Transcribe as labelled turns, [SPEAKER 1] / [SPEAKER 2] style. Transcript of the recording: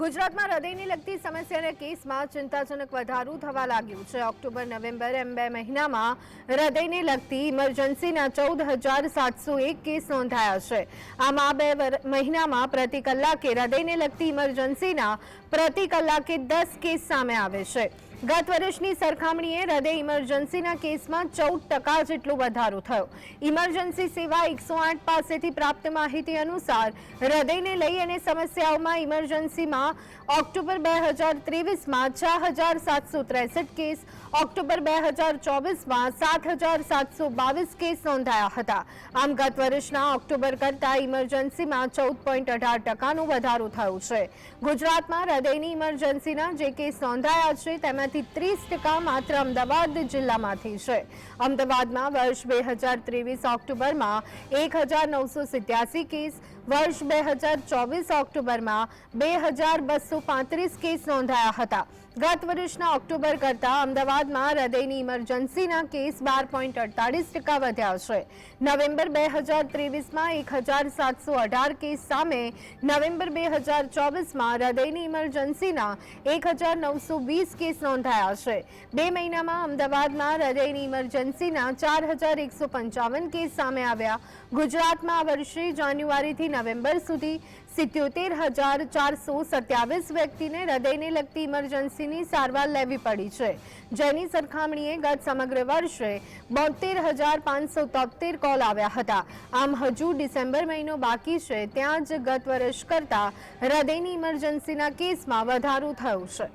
[SPEAKER 1] ગુજરાતમાં હૃદયને લગતી સમસ્યાના કેસમાં ચિંતાજનક વધારો થવા લાગ્યું છે. ઓક્ટોબર, નવેમ્બર એમ બે મહિનામાં હૃદયને લગતી ઇમરજન્સીના ચૌદ હજાર સાતસો એક કેસ નોંધાયા છે. આમાં બે મહિનામાં પ્રતિ કલાકે હૃદયને લગતી ઇમરજન્સીના પ્રતિ કલાકે દસ કેસ સામે આવે છે. ગત વર્ષની સરખામણીએ હૃદય ઇમરજન્સીના કેસમાં ચૌદ ટકા જેટલો વધારો થયો. ઇમરજન્સી સેવા એકસો આઠ પાસેથી પ્રાપ્ત માહિતી અનુસાર હૃદયને લઈ અને સમસ્યાઓમાં ઇમરજન્સીમાં ઓક્ટોબર બે હજાર ત્રેવીસમાં છ હજાર સાતસો ત્રેસઠ કેસ, ઓક્ટોબર બે હજાર ચોવીસમાં સાત હજાર સાતસો બાવીસ કેસ નોંધાયા હતા. આમ ગત વર્ષના ઓક્ટોબર કરતાં ઇમરજન્સીમાં ચૌદ પોઈન્ટ અઢાર ટકાનો વધારો થયો છે. ગુજરાતમાં હૃદયની ઇમરજન્સીના જે કેસ નોંધાયા છે તેમાંથી ત્રીસ ટકા માત્ર અમદાવાદ જિલ્લામાંથી છે. અમદાવાદમાં વર્ષ બે હજાર ત્રેવીસ ઓક્ટોબરમાં એક હજાર નવસો સિત્યાસી કેસ વર્ષ બે હજાર ચોવીસ ઓક્ટોબરમાં બે હજાર બસો પાંત્રીસ કેસ નોંધાયા હતા. ગત વર્ષના ઓક્ટોબર કરતાં અમદાવાદમાં હૃદયની ઇમરજન્સીના કેસ બાર પોઈન્ટ અડતાલીસ ટકા વધ્યા છે. નવેમ્બર બે હજાર ત્રેવીસમાં એક હજાર સાતસો અઢાર કેસ સામે નવેમ્બર બે હજાર ચોવીસમાં હૃદયની ઇમરજન્સીના એક હજાર નવસો વીસ કેસ નોંધાયા છે. બે મહિનામાં અમદાવાદમાં હૃદયની ઇમરજન્સીના ચાર હજાર એકસો પંચાવન કેસ સામે આવ્યા. ગુજરાતમાં આ વર્ષે જાન્યુઆરીથી નવેમ્બર સુધી સિત્યોતેર હજાર ચારસો સત્યાવીસ વ્યક્તિને હૃદયને લગતી ઇમરજન્સીની સારવાર લેવી પડી છે. જેની સરખામણીએ ગત સમગ્ર વર્ષે બોતેર હજાર પાંચસો તોતેર કોલ આવ્યા હતા. આમ હજુ ડિસેમ્બર મહિનો બાકી છે, ત્યાં જ ગત વર્ષ કરતાં હૃદયની ઇમરજન્સીના કેસમાં વધારો થયો છે.